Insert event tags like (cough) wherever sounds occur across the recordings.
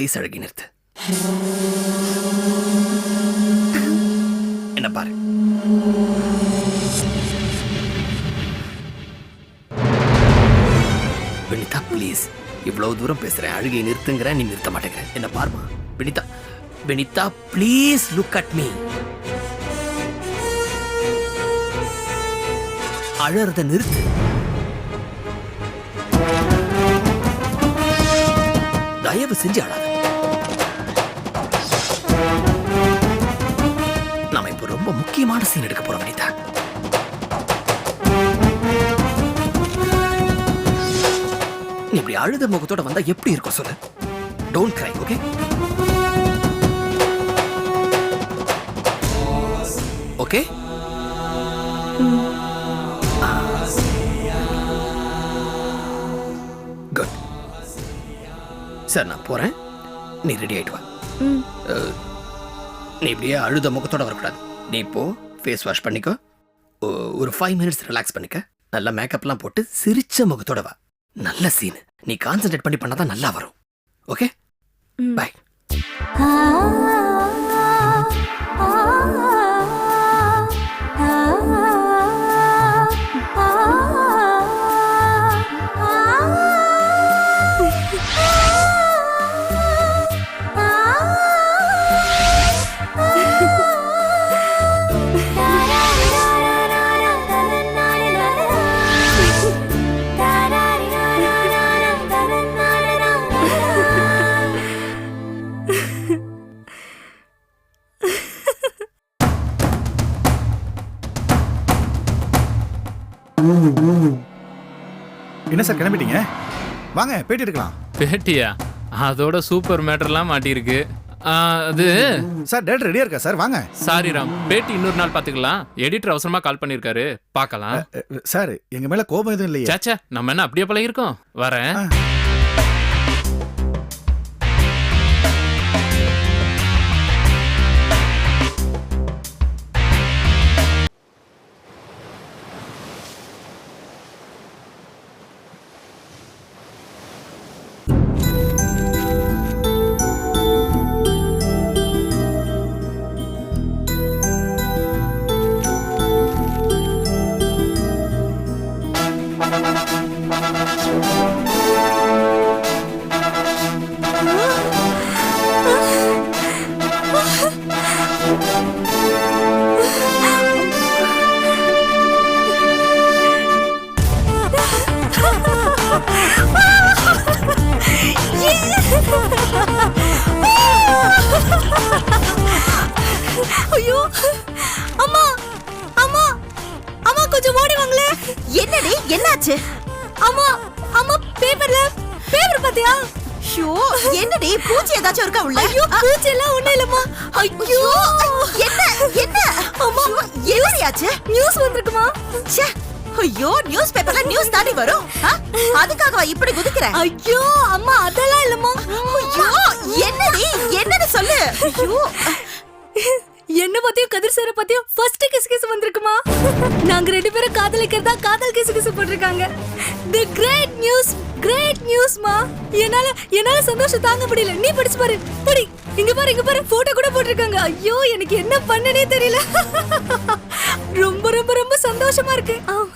Vinitha please அழகி நிறுத்து என்ன பாரு வினிதா ப்ளீஸ் இவ்வளவு தூரம் பேசுறேன் அழுகை நிறுத்துங்கிற நீ நிறுத்த மாட்டேங்கிற. என்ன பாருமா? Vinitha Vinitha please look at me அழறத நிறுத்து. தயவு செஞ்சு அழாத. ரொம்ப முக்கியமான சீன் எடுக்க போறோம் வினிதா. நீ இப்படி அழுத முகத்தோட வந்தா எப்படி இருக்கும் சொல்லு? Don't cry okay okay good sir நான் போறேன். நீ ரெடி ஆயிட்டு வா. நீ இப்படியே அழுத முகத்தோட வரக்கூடாது. நீ இப்போ ஃபேஸ் வாஷ் பண்ணிக்கோ. ஒரு ஃபைவ் மினிட்ஸ் ரிலாக்ஸ் பண்ணிக்க. நல்லா மேக்கப்லாம் போட்டு சிரிச்ச முகத்தோட வா. நல்ல சீன் நீ கான்சென்ட்ரேட் பண்ணி பண்ணாதான் நல்லா வரும். ஓகே ம். என்ன சார் கிளம்பிட்டீங்க? வாங்க பேட்டி எடுக்கலாம். பேட்டியா? அதோட சூப்பர் மேட்டர்லாம் மாட்டியிருக்கு. அது சார் டேட் ரெடியா இருக்கா? சார் வாங்க. சாரி ராம் பேட்டி இன்னொரு நாள் பாத்துக்கலாம் எடிட்டர் அவசரமா கால் பண்ணிருக்காரு பார்க்கலாம். சார் எங்க மேல கோபம் எதுவும் இல்லையா. சேச்சே நம்ம என்ன அப்படியே பழகிருக்கோம் வரேன். என்னாச்சு? அம்மா அம்மா பேப்பர்ல பேப்பர் பாத்தியா? ஷோ என்னடி பூச்சி ஏதாச்சும் இருக்கா உள்ள? ஐயோ பூச்சி எல்லாம் ஒண்ணு இல்லம்மா. ஐயோ. என்ன என்ன? அம்மா என்னடியாச்சு நியூஸ் வந்திருக்குமா? ச்சே ஐயோ நியூஸ் பேப்பர்ல நியூஸ் தாண்டி வரும்? அதுக்காகவா இப்படி குதிக்கிற? ஐயோ அம்மா அதெல்லாம் இல்லம்மா. ஐயோ என்னடி என்னன்னு சொல்லு. ஐயோ. என்ன பத்தியும் கதிர் சார பத்தியும் ஃபர்ஸ்ட் கிஸ் கிஸ் வந்திருக்குமா? நாங்க ரெண்டு பேரும் காதலிக்கிறதா காதல் கிஸ் கிஸ் போட்டிருக்காங்க. தி கிரேட் நியூஸ் கிரேட் நியூஸ்மா என்னால என்னால சந்தோஷம் தாங்க முடியல. நீ படிச்சு பாரு. படி. இங்க பாரு இங்க பாரு. போட்டோ கூட போட்டிருக்காங்க. ஐயோ எனக்கு என்ன பண்ணனே தெரியல. ரொம்ப ரொம்ப ரொம்ப சந்தோஷமா இருக்கு. ஆ.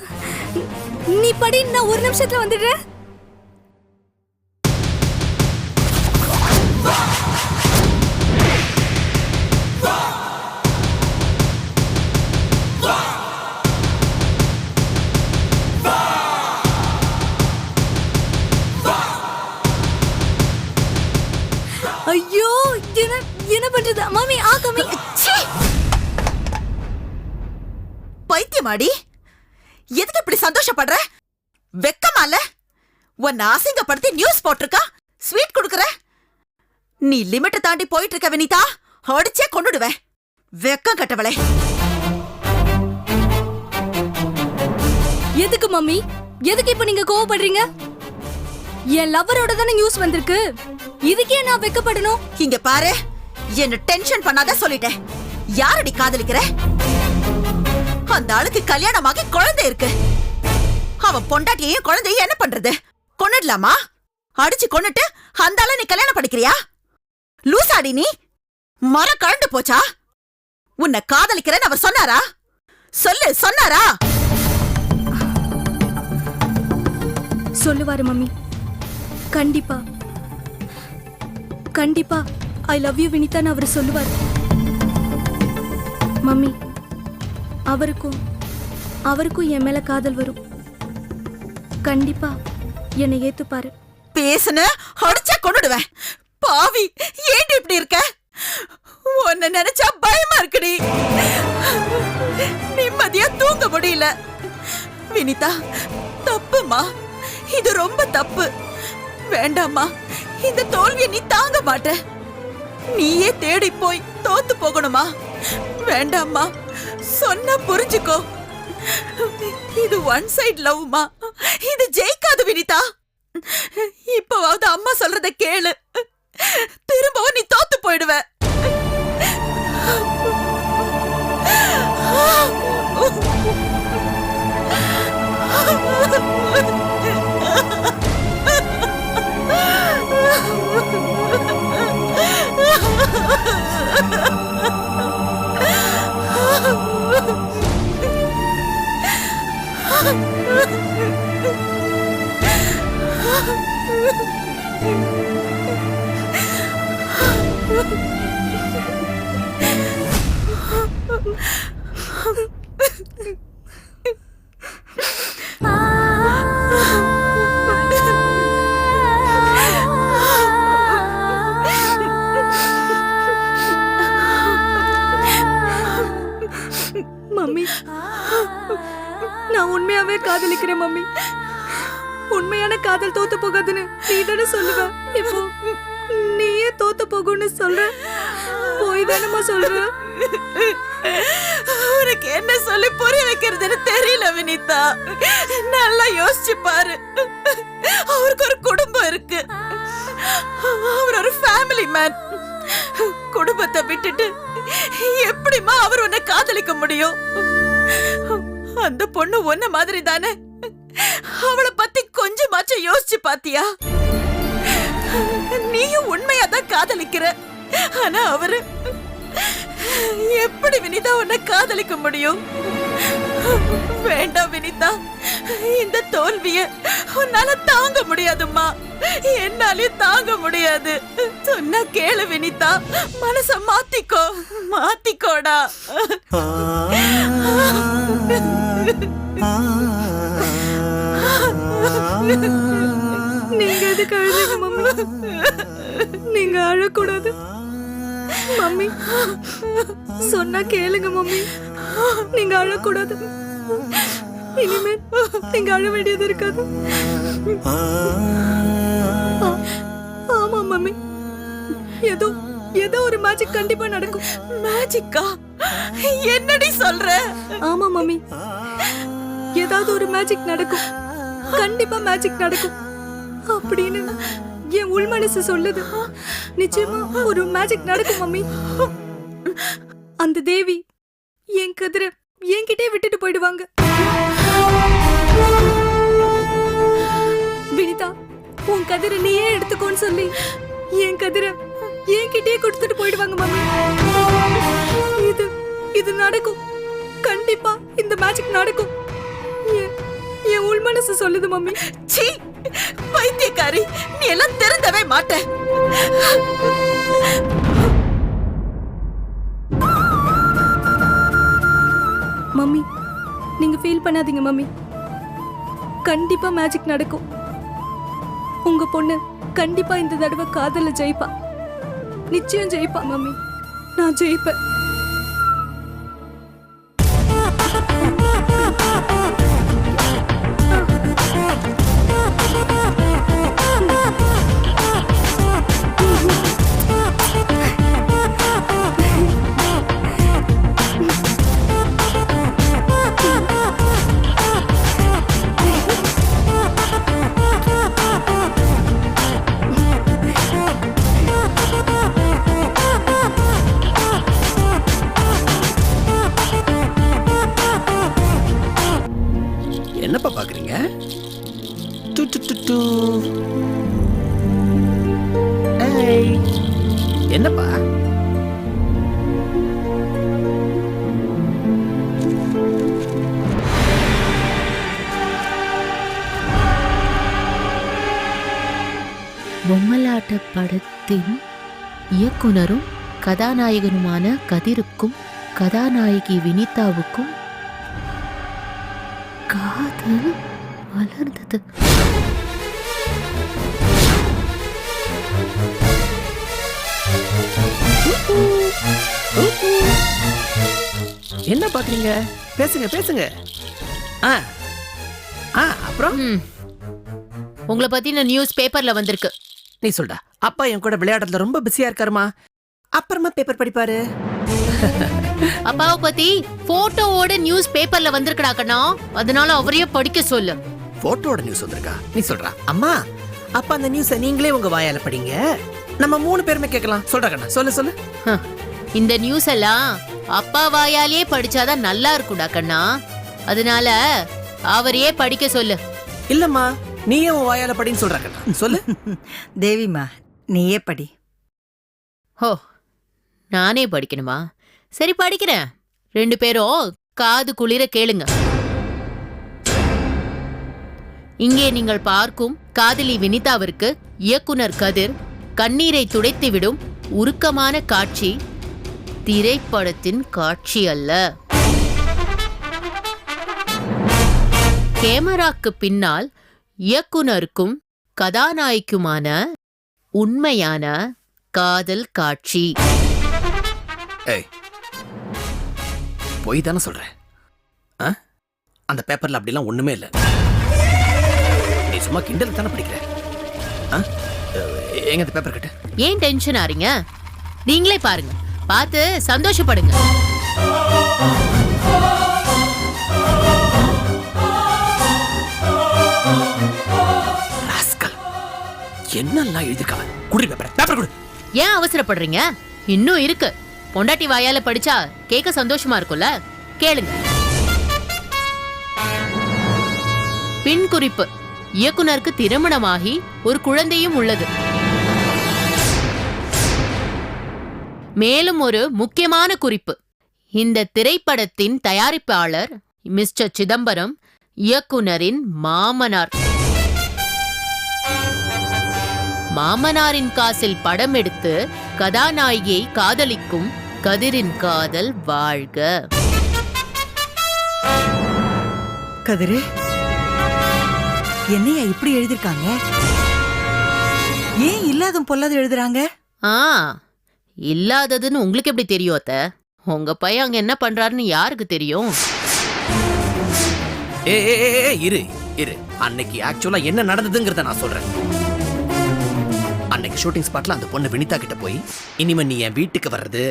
நீ படி நான் ஒரு நிமிஷத்துல வந்துடுறேன். Fuck! பண்றது மாமி ஆ பைத்தியமாடி. எதுக்கு இப்படி சந்தோஷப்படுற? வெக்கமால உன்னை அசிங்கப்படுத்தி நியூஸ் போட்டிருக்கா? ஸ்வீட் கொடுக்கற? நீ லிமிட்டை தாண்டி போயிட்டு இருக்க வினிதா. அடிச்சே கொன்னுடுவேன். வெக்கம் கட்டவளே. எதுக்கு மம்மி எதுக்கு இப்ப நீங்க கோவப்படுறீங்க? என் லவ்வரோட தானே நியூஸ் வந்திருக்கு. இதுக்கே நான் வெக்கப்படணும். இங்க பாரு. என்ன டென்ஷன் பண்ணாத சொல்லிட்டேன். யாரடி காதலிக்கிற? அந்த ஆளுக்கு கல்யாணமாகி குழந்தை இருக்கு. அவன் பொண்டாட்டியையும் குழந்தையும் என்ன பண்றது? கொன்னுடலாமா? அடிச்சு கொன்னுட்டு அந்த ஆள நீ கல்யாணம் படிக்கிறியா லூசாடி நீ? மரம் கழண்டு போச்சா? உன்னை காதலிக்கிறேன்னு அவர் சொன்னாரா? சொல்லு சொன்னாரா? சொல்லுவாரு மம்மி. கண்டிப்பா. கண்டிப்பா. ஐ லவ் யூ வினிதான்னு அவர் சொல்லுவார். மம்மி அவருக்கும் அவருக்கும் என் மேல காதல் வரும். கண்டிப்பா என்னை ஏத்துப்பாரு. பேசுன அடிச்சா கொண்டுடுவேன் பாவி ஏன் இப்படி இருக்க? உன்னை நினைச்சா பயமா இருக்குடி. நிம்மதியா தூங்க முடியல. வினிதா தப்புமா? இது ரொம்ப தப்பு. வேண்டாம்மா இந்த தோல்வியை நீ தாங்க மாட்ட. நீயே தேடி போய் தோத்து போகணுமா? வேண்டாம்மா. சொன்ன புரிஞ்சுக்கோ. இது ஒன் சைட் லவ்மா இது ஜெயிக்காது வினிதா. இப்பவாவது அம்மா சொல்றத கேளு. திரும்பவும் நீ தோத்து போயிடுவ. மம்மி. உண்மையான காதல் தோத்து போகாதுன்னு நீ தானே சொல்லுவ. இப்போ நீயே தோத்து போகும்னு சொல்ற. போய் தானம்மா சொல்ற. உனக்கு என்ன சொல்லி புரிய வைக்கிறதுன்னு தெரியல வினிதா. நல்லா யோசிச்சு பாரு. அவருக்கு ஒரு குடும்பம் இருக்கு. அவர் ஒரு ஃபேமிலி மேன் குடும்பத்தை விட்டுட்டு எப்படிம்மா அவர் உன்னை காதலிக்க முடியும்? அந்த பொண்ணு ஒன்ன மாதிரி தானே? அவளை பத்தி கொஞ்சமாச்சும் யோசிச்சு பாத்தியா? நீயும் உண்மையா தான் காதலிக்கிற. ஆனா அவரு எப்படி வினிதா உன்னை காதலிக்க முடியும்? வேண்டாம் வினிதா. இந்த தோல்விய உன்னால தாங்க முடியாதும்மா. என்னாலே தாங்க முடியாது. சொன்னா கேளு வினிதா. மனச மாத்திக்கோ. மாத்திக்கோடா. நீங்க எதுக்கு அழுதீங்க மம்மி? நீங்க அழக்கூடாது. மம்மி சொன்னா கேளுங்க மம்மி. நீங்க அழக்கூடாது. இனிமே நீங்க அழ வேண்டியது இருக்காது. ஆமா மம்மி. ஏதோ ஏதோ ஒரு மேஜிக் கண்டிப்பா நடக்கும். மேஜிக்கா என்னடி சொல்ற? ஆமா மம்மி. ஏதாவது ஒரு மேஜிக் நடக்கும். கண்டிப்பா மேஜிக் நடக்கும். அப்படின்னு என் உள் மனசு சொல்லுது. நிச்சயமா ஒரு மேஜிக் நடக்கும் மம்மி. அந்த தேவி என் கதிர என்கிட்டே விட்டுட்டு போயிடுவாங்க. வினிதா உன் கதிரை நீயே எடுத்துக்கோன்னு சொல்லி என் கதிரை என்கிட்டயே கொடுத்துட்டு போயிடுவாங்க மம்மி. இது இது நடக்கும். கண்டிப்பா இந்த மேஜிக் நடக்கும். என்- உள் மனசு சொல்லுது மம்மி. சீ பைத்தியக்காரி நீ எல்லாம் திருந்தவே மாட்ட. மம்மி நீங்க ஃபீல் பண்ணாதீங்க மம்மி. கண்டிப்பா மேஜிக் நடக்கும். உங்க பொண்ணு கண்டிப்பா இந்த தடவை காதல ஜெயிப்பா. நிச்சயம் ஜெயிப்பா மம்மி. நான் ஜெயிப்பேன். என்னப்பா பாக்குறீங்க? என்னப்பா? பொம்மலாட்ட படத்தின் இயக்குனரும் கதாநாயகனுமான கதிருக்கும் கதாநாயகி வினிதாவுக்கும் காதல் மலர்ந்தது என்ன பாக்குறீங்க? பேசுங்க பேசுங்க. ஆ ஆ அப்புறம். உங்களை பத்தின நியூஸ் பேப்பர்ல வந்திருக்கு. நீ சொல்டா. அப்பா என் கூட விளையாடுறதுல ரொம்ப பிஸியா இருக்காருமா. அப்புறமா பேப்பர் படிப்பாரு. அப்பாவை பத்தி போட்டோவோட நியூஸ் பேப்பர்ல வந்திருக்கடா கண்ணா. அதனால அவரையே படிக்க சொல்லு. போட்டோட நியூஸ் வந்திருக்கா? நீ சொல்றா. அம்மா அப்ப அந்த நியூஸ நீங்களே உங்க வாயால படிங்க. நம்ம மூணு பேருமே கேட்கலாம். சொல்றா கண்ணா சொல்லு சொல்லு. இந்த நியூஸ் எல்லாம் அப்பா வாயாலேயே படிச்சாதான் நல்லா இருக்கும்டா கண்ணா. அதனால அவரையே படிக்க சொல்லு. இல்லம்மா நீயே உன் வாயால படின்னு சொல்றா கண்ணா. சொல்லு. (laughs) தேவிமா நீயே படி. ஹோ நானே படிக்கணுமா? சரி படிக்கிறேன். ரெண்டு பேரும் காது குளிர கேளுங்க. இங்கே நீங்கள் பார்க்கும் காதலி வினிதாவிற்கு இயக்குனர் கதிர் கண்ணீரை துடைத்துவிடும் உருக்கமான காட்சி. திரைப்படத்தின் காட்சி அல்ல. கேமராக்கு பின்னால் இயக்குனருக்கும் கதாநாயகிக்குமான உண்மையான காதல் காட்சி. ஏய் பொய் தானே சொல்றேன் ஆ? அந்த பேப்பர்ல அப்படிலாம் ஒண்ணுமே இல்ல. நீ சும்மா கிண்டல் தானே படிக்கிற? ஆ? எங்க அந்த பேப்பர் கட்டு? ஏன் டென்ஷன் ஆறீங்க? நீங்களே பாருங்க. பார்த்து சந்தோஷப்படுங்க. ராஸ்கல் என்னெல்லாம் எழுதிருக்காங்க குடி பேப்பர் பேப்பர் கொடு. ஏன் அவசரப்படுறீங்க? இன்னும் இருக்கு. பொண்டாட்டி வாயால படிச்சா கேட்க சந்தோஷமா இருக்கும்ல? கேளுங்க. பின் குறிப்பு. இயக்குனருக்கு திருமணமாகி ஒரு குழந்தையும் உள்ளது. மேலும் ஒரு முக்கியமான குறிப்பு. இந்த திரைப்படத்தின் தயாரிப்பாளர் மிஸ்டர் சிதம்பரம் இயக்குனரின் மாமனார். மாமனாரின் காசில் படம் எடுத்து கதாநாயகியை காதலிக்கும் கதிரின் காதல் வாழ்க. கதிரு என்னையா இப்படி எழுதிருக்காங்க? ஏன் இல்லாதும் பொல்லாத எழுதுறாங்க? ஆ இல்லாததுன்னு உங்களுக்கு எப்படி தெரியும் அத்த? உங்க பையன் அங்க என்ன பண்றாருன்னு யாருக்கு தெரியும்? ஏ ஏ, ஏ, ஏ, இரு இரு. அன்னைக்கு ஆக்சுவலா என்ன நடந்ததுங்கிறத நான் சொல்றேன். அன்னைக்கு ஷூட்டிங் ஸ்பாட்ல அந்த பொண்ணு வினிதா கிட்ட போய் இனிமே நீ என் வீட்டுக்கு வர்றது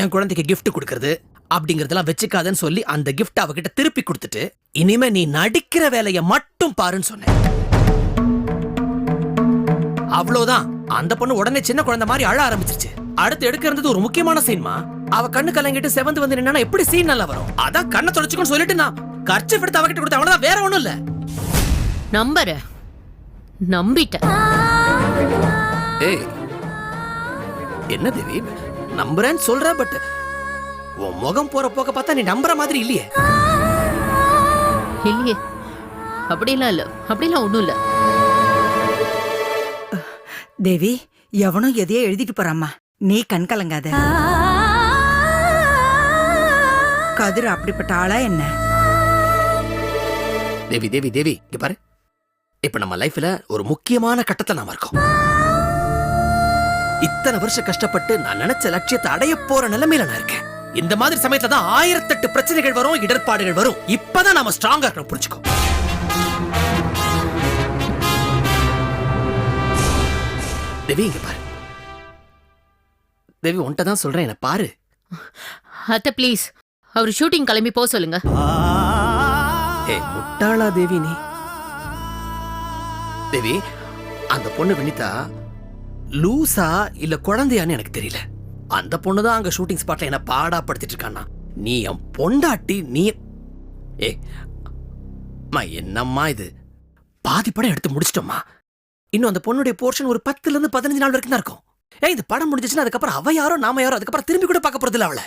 என் குழந்தைக்கு gift கொடுக்கறது அப்படிங்கறதெல்லாம் வச்சுக்காதன்னு சொல்லி அந்த gift அவகிட்ட திருப்பி கொடுத்துட்டு இனிமே நீ நடிக்கிற வேலைய மட்டும் பாருன்னு சொன்னேன். அவ்வளவுதான் அந்த பொண்ணு உடனே சின்ன குழந்தை மாதிரி அழ ஆரம்பிச்சிருச்சு. அடுத்து எடுக்க இருந்தது ஒரு முக்கியமான சீன்மா அவ கண்ணு கலங்கிட்டு செவந்து வந்து நின்னா எப்படி சீன் நல்லா வரும்? அதான் கண்ணை தொடச்சுக்கோன்னு சொல்லிட்டு நான் கர்ச்சி எடுத்து அவகிட்ட கொடுத்த அவ்வளவுதான். வேற ஒண்ணும் இல்ல. நம்புற. நம்பிட்டேன். ஏய் என்ன தேவி நம்புறேன்னு சொல்ற பட் உன் முகம் போற போக்க பார்த்தா நீ நம்புற மாதிரி இல்லையே. இல்லையே. அப்படிலாம் இல்ல. அப்படிலாம் ஒண்ணும் இல்ல. தேவி எவனும் எதையோ எழுதிட்டு போறாம்மா. நீ கண் கலங்காத. கதிர் அப்படிப்பட்ட ஆளா என்ன? தேவி தேவி தேவி இங்க பாரு. இப்ப நம்ம லைஃப்ல ஒரு முக்கியமான கட்டத்துல நாம இருக்கோம். இத்தனை வருஷம் கஷ்டப்பட்டு நான் நினைச்ச லட்சியத்தை அடைய போற நிலைமையில நான் இருக்கேன். இந்த மாதிரி சமயத்துல தான் ஆயிரத்தெட்டு பிரச்சனைகள் வரும் இடர்பாடுகள் வரும். இப்பதான் நாம ஸ்ட்ராங்கா இருக்கணும் புரிஞ்சுக்கோ. தேவி இங்க பாரு. தேவி உன்கிட்ட தான் சொல்றேன் என்ன பாரு. அத்த ப்ளீஸ் அவர் ஷூட்டிங் கிளம்பி போக சொல்லுங்க. ஏ முட்டாளா தேவி நீ? தேவி அந்த பொண்ணு வினிதா லூசா இல்ல குழந்தையான்னு எனக்கு தெரியல. அந்த பொண்ணு தான் அங்க ஷூட்டிங் ஸ்பாட்ல என்ன பாடா படுத்திட்டு இருக்கானா நீ என் பொண்டாட்டி நீ ஏ அம்மா என்னம்மா இது? பாதி படம் எடுத்து முடிச்சிட்டோம்மா. இன்னும் அந்த பொண்ணுடைய போர்ஷன் ஒரு பத்துல இருந்து பதினஞ்சு நாள் வரைக்கும் தான் இருக்கும். ஏ இந்த படம் முடிஞ்சிச்சுன்னா அதுக்கப்புறம் அவ யாரோ நாம யாரோ அதுக்கப்புறம் திரும்பி கூட பார்க்க போறது இல்ல அவளை.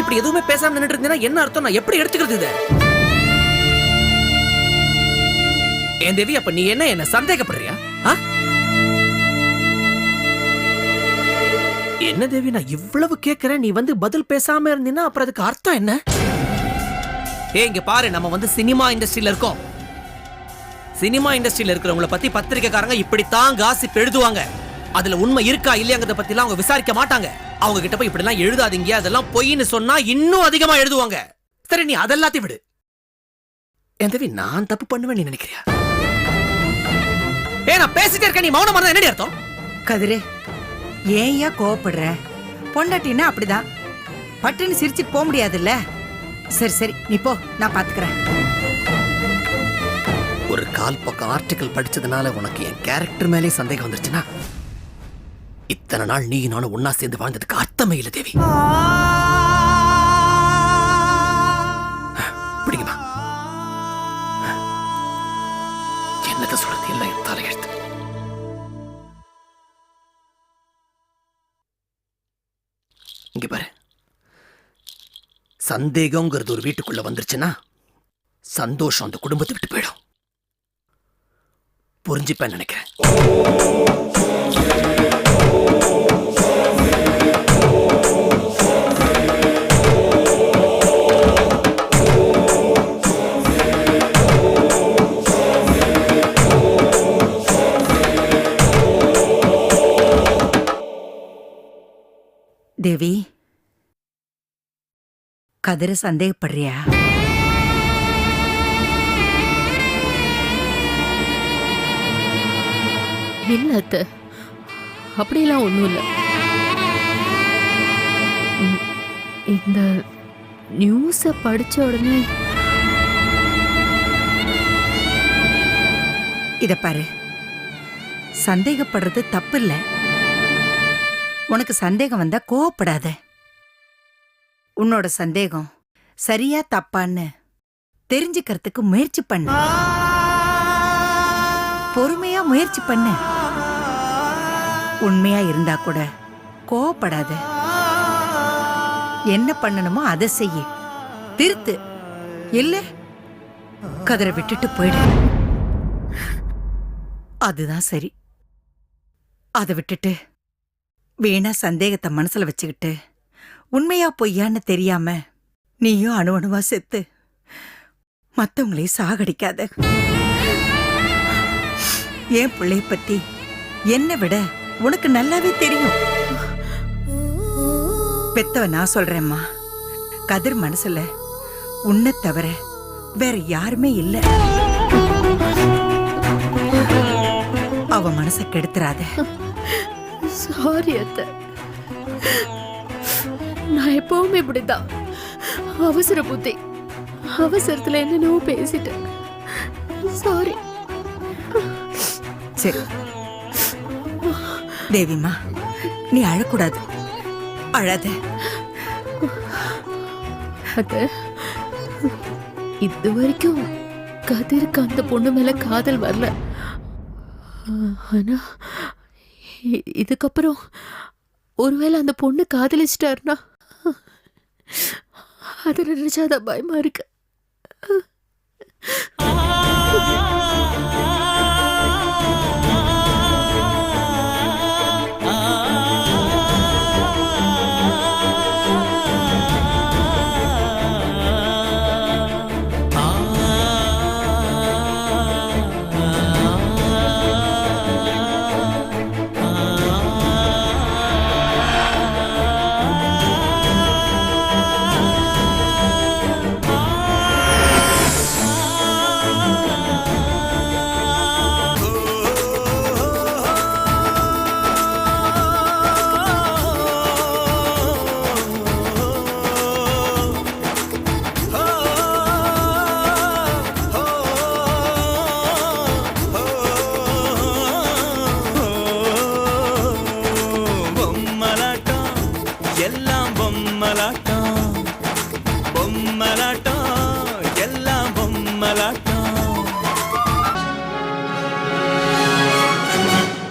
இப்படி எதுவுமே பேசாம நின்றுட்டு இருந்தேன்னா என்ன அர்த்தம்? நான் எப்படி எடுத்துக்கிறது இதை? என் தேவி அப்ப நீ என்ன என்ன சந்தேகப்படுறியா? என்ன தேவி நான் இவ்வளவு கேட்கிறேன் நீ வந்து பதில் பேசாம இருந்தீன்னா அப்புறம் அதுக்கு அர்த்தம் என்ன? ஏ இங்க பாரு நம்ம வந்து சினிமா இண்டஸ்ட்ரியில இருக்கோம். சினிமா இண்டஸ்ட்ரியில இருக்கிறவங்கள பத்தி பத்திரிக்கைக்காரங்க இப்படித்தான் காசிப் எழுதுவாங்க. அதுல உண்மை இருக்கா இல்லையாங்கிறத பத்தி எல்லாம் அவங்க விசாரிக்க மாட்டாங்க. அவங்க கிட்ட போய் இப்படி எல்லாம் எழுதாதீங்க அதெல்லாம் பொய்ன்னு சொன்னா இன்னும் அதிகமா எழுதுவாங்க. சரி நீ அதெல்லாத்தையும் விடு. என் தேவி நான் தப்பு பண்ணுவேன் நீ நினைக்கிறியா? ஏ நான் பேசிட்டே இருக்கேன். நீ மௌனமா இருந்தா என்னடி அர்த்தம்? கதிரு ஏன்யா கோவப்படுற? பொண்டாட்டின்னா அப்படிதான். பட்டுன்னு சிரிச்சிட்டு போக முடியாதுல்ல? சரி சரி நீ போ நான் பாத்துக்கிறேன். ஒரு கால் பக்கம் ஆர்டிக்கல் படிச்சதுனால உனக்கு என் கேரக்டர் மேலே சந்தேகம் வந்துருச்சுன்னா இத்தனை நாள் நீ நானும் ஒன்னா சேர்ந்து வாழ்ந்ததுக்கு அர்த்தமே இல்லை தேவி. என்னத்த சொல்றது எல்லாம் என் தலையெழுத்து இங்க பாரு. சந்தேகங்கிறது ஒரு வீட்டுக்குள்ள வந்துருச்சுன்னா சந்தோஷம் அந்த குடும்பத்தை விட்டு போயிடும். புரிஞ்சுப்பேன் நினைக்கிறேன். தேவி கதிர சந்தேகப்படுறியா? இல்ல அத்தை. அப்படியெல்லாம் ஒண்ணும் இல்ல. இந்த நியூஸ படிச்ச உடனே இத பாரு. சந்தேகப்படுறது தப்பு இல்ல. உனக்கு சந்தேகம் வந்தா கோவப்படாத. உன்னோட சந்தேகம் சரியா தப்பான்னு தெரிஞ்சுக்கிறதுக்கு முயற்சி பண்ணு. பொறுமையா முயற்சி பண்ணு. உண்மையா இருந்தா கூட கோவப்படாத. என்ன பண்ணணுமோ அதை செய்ய. திருத்து. இல்ல? கதரை விட்டுட்டு போயிடு. அதுதான் சரி. அதை விட்டுட்டு வீணா சந்தேகத்தை மனசுல வச்சுக்கிட்டு உண்மையா பொய்யான்னு தெரியாம நீயும் அணு அணுவா செத்து மத்தவங்களையும் சாகடிக்காத. என் பிள்ளைய பத்தி என்னை விட உனக்கு நல்லாவே தெரியும். பெத்தவ நான் சொல்றேம்மா கதிர் மனசுல உன்னை தவிர வேற யாருமே இல்லை. அவ மனச கெடுத்துறாத. சாரி அத்தை. நான் எப்பவுமே இப்படிதான் அவசர புத்தி. அவசரத்துல என்னென்னவோ பேசிட்டேன். சாரி சரி. தேவிமா நீ அழக்கூடாது. அழாத. அத்தை இது வரைக்கும் கதிருக்கு அந்த பொண்ணு மேல காதல் வரல. ஆனா இதுக்கப்புறம் ஒருவேளை அந்த பொண்ணு காதலிச்சிட்டாருனா அதை நினைச்சாதான் பயமா இருக்கு.